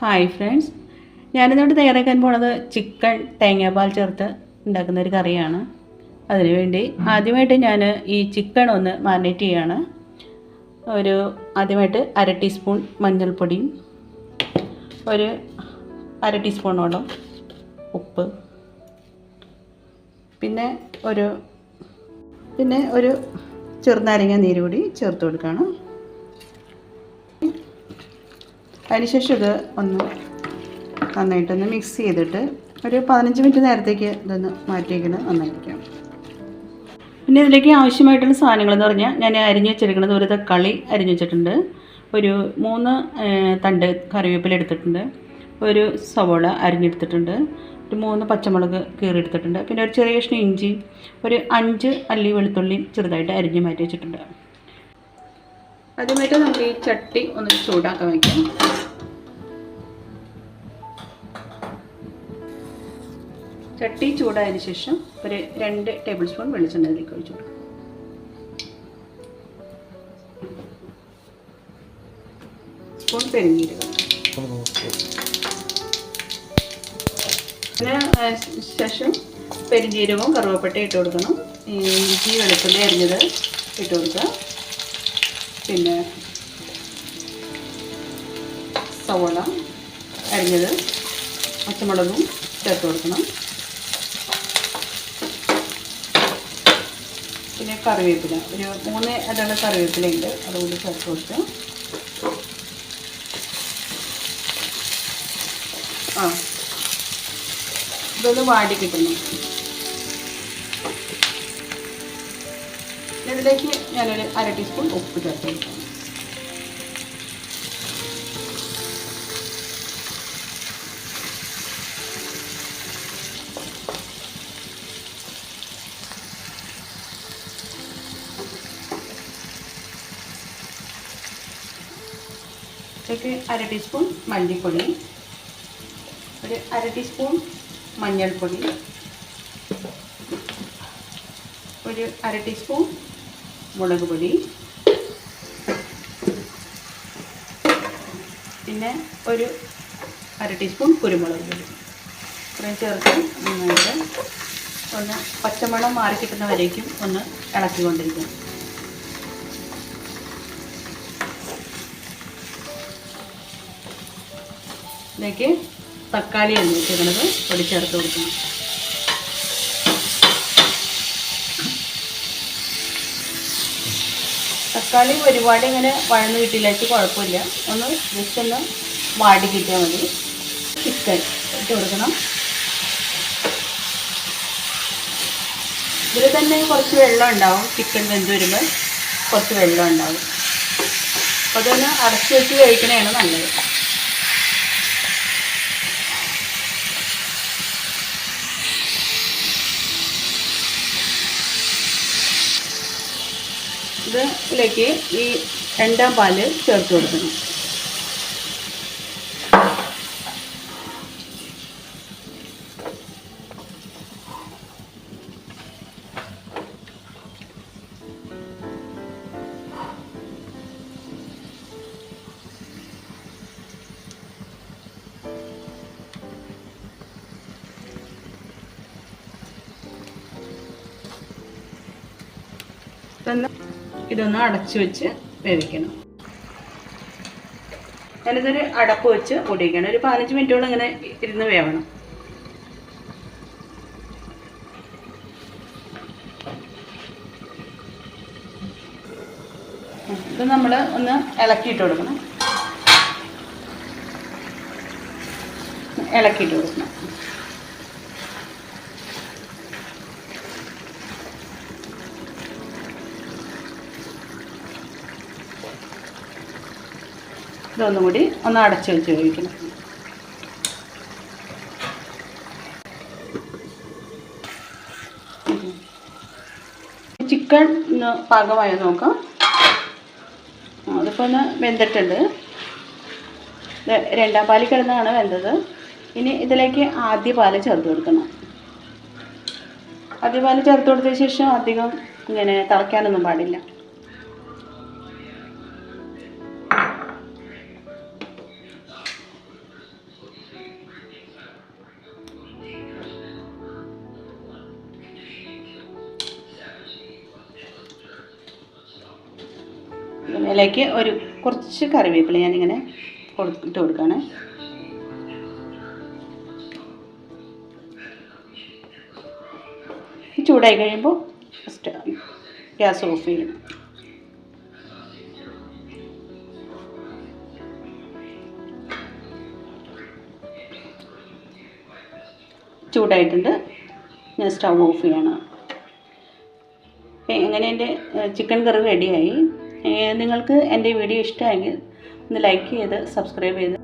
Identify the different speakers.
Speaker 1: Hi friends ഞാനിന്നോട്ട് തയ്യാറാക്കാൻ പോണത് chicken തേങ്ങാപ്പാൽ ചേർത്ത് ഉണ്ടാക്കുന്ന ഒരു കറിയാണ്. അതിനുവേണ്ടി ആദ്യമായിട്ട് ഞാൻ ഈ ചിക്കൻ ഒന്ന് മാരിനേറ്റ് ചെയ്യാണ്. ഒരു ആദ്യമായിട്ട് അര ടീസ്പൂൺ മഞ്ഞൾപ്പൊടിയും ഒരു അര ടീസ്പൂണോളം ഉപ്പ് പിന്നെ ഒരു പിന്നെ ഒരു ചെറുനാരങ്ങ നീര് കൂടി ചേർത്ത് കൊടുക്കണം. അതിനുശേഷം ഇത് ഒന്ന് നന്നായിട്ടൊന്ന് മിക്സ് ചെയ്തിട്ട് ഒരു പതിനഞ്ച് മിനിറ്റ് നേരത്തേക്ക് ഇതൊന്ന് മാറ്റിയെങ്കിൽ നന്നായിരിക്കാം. പിന്നെ ഇതിലേക്ക് ആവശ്യമായിട്ടുള്ള സാധനങ്ങൾ എന്ന് പറഞ്ഞാൽ ഞാൻ അരിഞ്ഞു വെച്ചിരിക്കുന്നത് ഒരു തക്കാളി അരിഞ്ഞു വെച്ചിട്ടുണ്ട്. ഒരു മൂന്ന് തണ്ട് കറിവേപ്പില എടുത്തിട്ടുണ്ട്. ഒരു സവോള അരിഞ്ഞെടുത്തിട്ടുണ്ട്. ഒരു മൂന്ന് പച്ചമുളക് കീറി എടുത്തിട്ടുണ്ട് പിന്നെ ഒരു ചെറിയ കഷ്ണം ഇഞ്ചി ഒരു അഞ്ച് അല്ലി വെളുത്തുള്ളി ചെറുതായിട്ട് അരിഞ്ഞ് മാറ്റി വെച്ചിട്ടുണ്ട്. ആദ്യമായിട്ട് നമുക്ക് ഈ ചട്ടി ഒന്ന് ചൂടാക്കാൻ വയ്ക്കാം. ചട്ടി ചൂടായതിനു ശേഷം ഒരു രണ്ട് ടേബിൾ സ്പൂൺ വെളിച്ചെണ്ണ അതിലേക്ക് ഒഴിച്ചു കൊടുക്കാം. സ്പൂൺ പെരുങ്ങീരകം അതിന് ശേഷം പെരുംജീരകവും കറുവപ്പട്ടയും ഇട്ട് കൊടുക്കണം. ഈ ഇഞ്ചി വെളുത്തുള്ളി അരിഞ്ഞത് ഇട്ട് കൊടുക്കുക. പിന്നെ സവോള അരിഞ്ഞത് പച്ചമുളകും ചേർത്ത് കൊടുക്കണം. പിന്നെ കറിവേപ്പില. ഒരു മൂന്ന് കറിവേപ്പില കറിവേപ്പിലയുണ്ട് അതുകൊണ്ട് ചേർത്ത് കൊടുക്കുക. ആ ഇതൊന്ന് വാടി കിട്ടുന്നു ഇതിലേക്ക് ഞാനൊരു അര ടീസ്പൂൺ ഉപ്പ് ചേർത്ത് അര ടീസ്പൂൺ മല്ലിപ്പൊടി ഒരു അര ടീസ്പൂൺ മഞ്ഞൾപ്പൊടി ഒരു അര ടീസ്പൂൺ മുളക് പൊടി. പിന്നെ ഒരു അര ടീസ്പൂൺ കുരുമുളക് പൊടി. ഇത്രയും ചേർത്ത് നന്നായിട്ട് ഒന്ന് പച്ചമണം മാറി കിട്ടുന്നവരേക്കും ഒന്ന് ഇളക്കിക്കൊണ്ടിരിക്കും ഇതിലേക്ക് തക്കാളി വെച്ചിരിക്കുന്നത് പൊടി ചേർത്ത് കൊടുക്കണം. തക്കാളി ഒരുപാട് ഇങ്ങനെ വഴന്ന് കിട്ടിയില്ലാച്ച് കുഴപ്പമില്ല. ഒന്ന് ജസ്റ്റ് ഒന്ന് വാടി കിട്ടിയാൽ മതി. ചിക്കൻ ഇട്ട് കൊടുക്കണം. ഇതിൽ തന്നെ കുറച്ച് വെള്ളം ഉണ്ടാവും. ചിക്കൻ വെന്ത് വരുമ്പോൾ കുറച്ച് വെള്ളം ഉണ്ടാവും. അപ്പോൾ അതൊന്ന് അടച്ചു വെച്ച് കഴിക്കണതാണ് നല്ലത്. ഇത് ഇതിലേക്ക് ഈ രണ്ടാം പാൽ ചേർത്ത് കൊടുക്കണം ഇതൊന്ന് ഇതൊന്ന് അടച്ചു വെച്ച് വേവിക്കണം. ഞാനിതൊരു അടപ്പ് വെച്ച് പൊടിയിക്കണം. ഒരു പതിനഞ്ച് മിനിറ്റോളം ഇങ്ങനെ ഇരുന്ന് വേവണം. ഇത് നമ്മൾ ഒന്ന് ഇളക്കിയിട്ട് കൊടുക്കണം. ഇളക്കിയിട്ട് കൊടുക്കണം. ഇതൊന്നും കൂടി ഒന്ന് അടച്ച് വെച്ച് കഴിക്കണം ചിക്കൻ പാകമായി നോക്കാം. അതിപ്പോൾ ഒന്ന് വെന്തിട്ടുണ്ട്. രണ്ടാം പാലിൽ കിടന്നാണ് വെന്തത്. ഇനി ഇതിലേക്ക് ആദ്യ പാൽ ചേർത്ത് കൊടുക്കണം. ആദ്യ പാൽ ചേർത്ത് കൊടുത്തതിന് ശേഷം അധികം ഇങ്ങനെ തിളയ്ക്കാനൊന്നും പാടില്ല. ഇതിലേക്ക് ഒരു കുറച്ച് കറിവേപ്പില ഞാനിങ്ങനെ കൊടുത്തിട്ട് കൊടുക്കുകയാണ് ചൂടായി കഴിയുമ്പോൾ ഗ്യാസ് ഓഫ് ചെയ്യണം ചൂടായിട്ടുണ്ട്. ഞാൻ സ്റ്റൗ ഓഫ് ചെയ്യണം. എങ്ങനെ എന്റെ ചിക്കൻ കറി റെഡിയായി. നിങ്ങൾക്ക് എന്റെ വീഡിയോ ഇഷ്ടമായെങ്കിൽ ഒന്ന് ലൈക്ക് ചെയ്ത് സബ്സ്ക്രൈബ് ചെയ്ത്